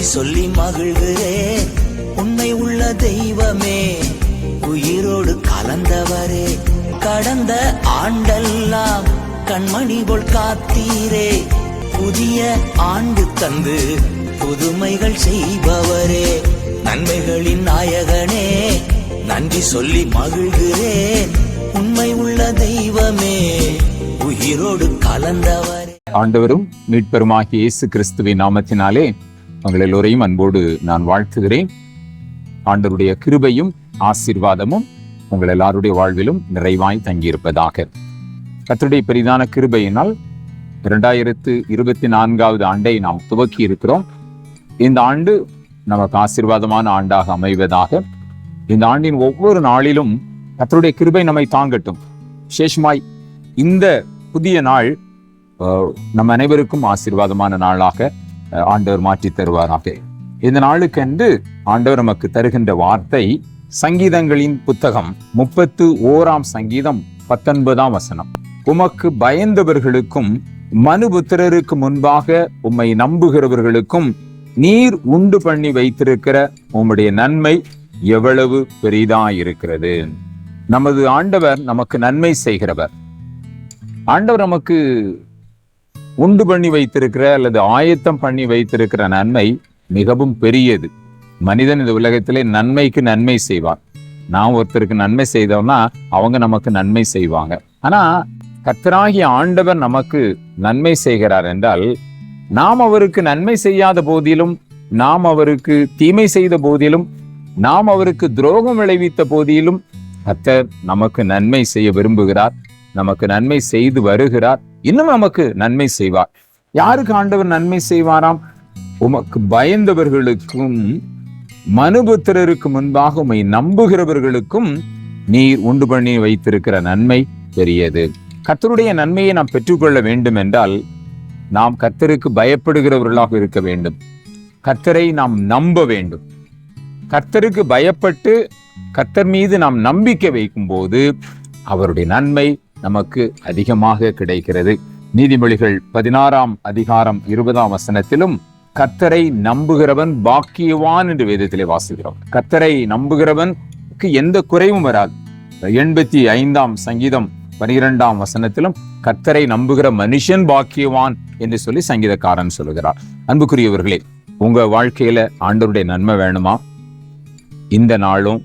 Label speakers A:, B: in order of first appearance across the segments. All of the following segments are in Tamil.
A: துதி சொல்லி மகிழ்கிறேன் உண்மை உள்ள தெய்வமே உயிரோடு கலந்தவரே. கடந்த ஆண்டெல்லாம் கண்மணி போல் காத்தீரே. புதிய ஆண்டு தந்து புதுமைகள் செய்பவரே. நன்மைகளின் நாயகனே நன்றி சொல்லி மகிழ்கிறேன் உண்மை உள்ள தெய்வமே உயிரோடு கலந்தவரே.
B: ஆண்டவரும் மீட்பெருமாகிய இயேசு கிறிஸ்துவின் நாமத்தினாலே உங்கள் எல்லோரையும் அன்போடு நான் வாழ்த்துகிறேன். ஆண்டருடைய கிருபையும் ஆசீர்வாதமும் உங்கள் எல்லாருடைய வாழ்விலும் நிறைவாய் தங்கியிருப்பதாக. கத்தருடைய பெரிதான கிருபையினால் இரண்டாயிரத்து இருபத்தி நான்காவது ஆண்டை நாம் துவக்கி இருக்கிறோம். இந்த ஆண்டு நமக்கு ஆசிர்வாதமான ஆண்டாக அமைவதாக. இந்த ஆண்டின் ஒவ்வொரு நாளிலும் கத்தருடைய கிருபை நம்மை தாங்கட்டும். விசேஷமாய் இந்த புதிய நாள் அஹ், நம் அனைவருக்கும் ஆசீர்வாதமான நாளாக ஆண்டவர் மாற்றி தருவாராக. இந்த நாளுக்கென்று ஆண்டவர் நமக்கு தருகின்ற வார்த்தை சங்கீதங்களின் புத்தகம் முப்பத்து ஓராம் சங்கீதம் பத்தொன்பதாம் வசனம். உமக்கு பயந்தவர்களுக்கும் மனுபுத்திரருக்கு முன்பாக உம்மை நம்புகிறவர்களுக்கும் நீர் உண்டு பண்ணி வைத்திருக்கிற உம்முடைய நன்மை எவ்வளவு பெரிதா இருக்கிறது நமது ஆண்டவர் நமக்கு நன்மை செய்கிறவர். ஆண்டவர் நமக்கு உண்டு பண்ணி வைத்திருக்கிற அல்லது ஆயத்தம் பண்ணி வைத்திருக்கிற நன்மை மிகவும் பெரியது. மனிதன் இந்த உலகத்திலே நன்மைக்கு நன்மை செய்வான். நான் ஒருத்தருக்கு நன்மை செய்தோம்னா அவங்க நமக்கு நன்மை செய்வாங்க. ஆனா கத்தராகிய ஆண்டவர் நமக்கு நன்மை செய்கிறார் என்றால் நாம் அவருக்கு நன்மை செய்யாத போதிலும் நாம் அவருக்கு தீமை செய்த போதிலும் நாம் அவருக்கு துரோகம் விளைவித்த போதிலும் கத்தர் நமக்கு நன்மை செய்ய விரும்புகிறார் நமக்கு நன்மை செய்து வருகிறார். இன்னும் நமக்கு நன்மை செய்வார். யாருக்கு ஆண்டவர் நன்மை செய்வாராம்? உமக்கு பயந்தவர்களுக்கும் மனுபுத்திரருக்கு முன்பாக உமை நம்புகிறவர்களுக்கும் நீர் உண்டு பண்ணி வைத்திருக்கிற நன்மை பெரியது. கர்த்தருடைய நன்மையை நாம் பெற்றுக்கொள்ள வேண்டும் என்றால் நாம் கர்த்தருக்கு பயப்படுகிறவர்களாக இருக்க வேண்டும். கர்த்தரை நாம் நம்ப வேண்டும். கர்த்தருக்கு பயப்பட்டு கர்த்தர் மீது நாம் நம்பிக்கை வைக்கும் போது அவருடைய நன்மை நமக்கு அதிகமாக கிடைக்கிறது. நீதிமொழிகள் பதினாறாம் அதிகாரம் இருபதாம் வசனத்திலும் கத்தரை நம்புகிறவன் பாக்கியவான் என்று வேதத்திலே வாசிக்கிறோம். கத்தரை நம்புகிறவனுக்கு எந்த குறைவும் வராது. எண்பத்தி ஐந்தாம் சங்கீதம் பனிரெண்டாம் வசனத்திலும் கத்தரை நம்புகிற மனுஷன் பாக்கியவான் என்று சொல்லி சங்கீதக்காரன் சொல்லுகிறார். அன்புக்குரியவர்களே உங்க வாழ்க்கையில ஆண்டவருடைய நன்மை வேணுமா? இந்த நாளும்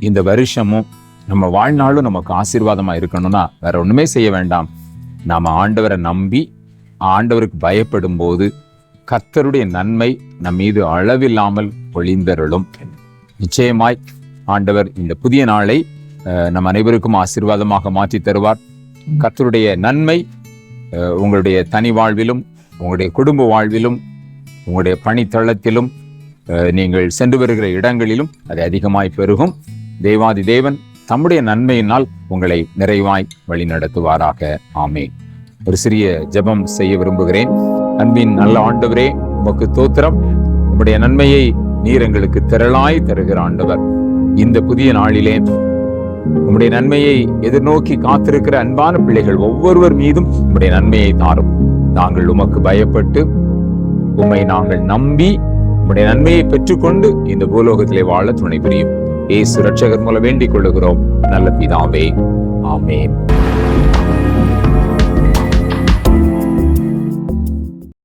B: இந்த வருஷமும் நம்ம வாழ்நாளும் நமக்கு ஆசீர்வாதமாக இருக்கணும்னா வேற ஒன்றுமே செய்ய வேண்டாம். நாம் ஆண்டவரை நம்பி ஆண்டவருக்கு பயப்படும் போது கர்த்தருடைய நன்மை நம் மீது அளவில்லாமல் பொழிந்தருளும் நிச்சயமாய் ஆண்டவர் இந்த புதிய நாளை நம் அனைவருக்கும் ஆசீர்வாதமாக மாற்றி தருவார். கர்த்தருடைய நன்மை உங்களுடைய தனி வாழ்விலும் உங்களுடைய குடும்ப வாழ்விலும் உங்களுடைய பணித்தளத்திலும் நீங்கள் சென்று வருகிற இடங்களிலும் அது அதிகமாய் பெருகும். தேவாதி தேவன் தம்முடைய நன்மையினால் உங்களை நிறைவாய் வழி நடத்துவாராக. ஒரு சிறிய ஜெபம் செய்ய விரும்புகிறேன். அன்பின் நல்ல ஆண்டவரே உமக்கு தோத்திரம். உம்முடைய நன்மையை நீர் எங்களுக்கு திரளாய் தருகிற ஆண்டவர். இந்த புதிய நாளிலே உம்முடைய நன்மையை எதிர்நோக்கி காத்திருக்கிற அன்பான பிள்ளைகள் ஒவ்வொருவர் மீதும் உம்முடைய நன்மையை தாரும். நாங்கள் உமக்கு பயப்பட்டு உம்மை நாங்கள் நம்பி உம்முடைய நன்மையை பெற்றுக்கொண்டு இந்த பூலோகத்திலே வாழ துணை புரியும் ஏசு ரட்சகர் மூலம் வேண்டிக் கொள்ளுகிறோம். நல்ல பிதாவே. ஆமேன்.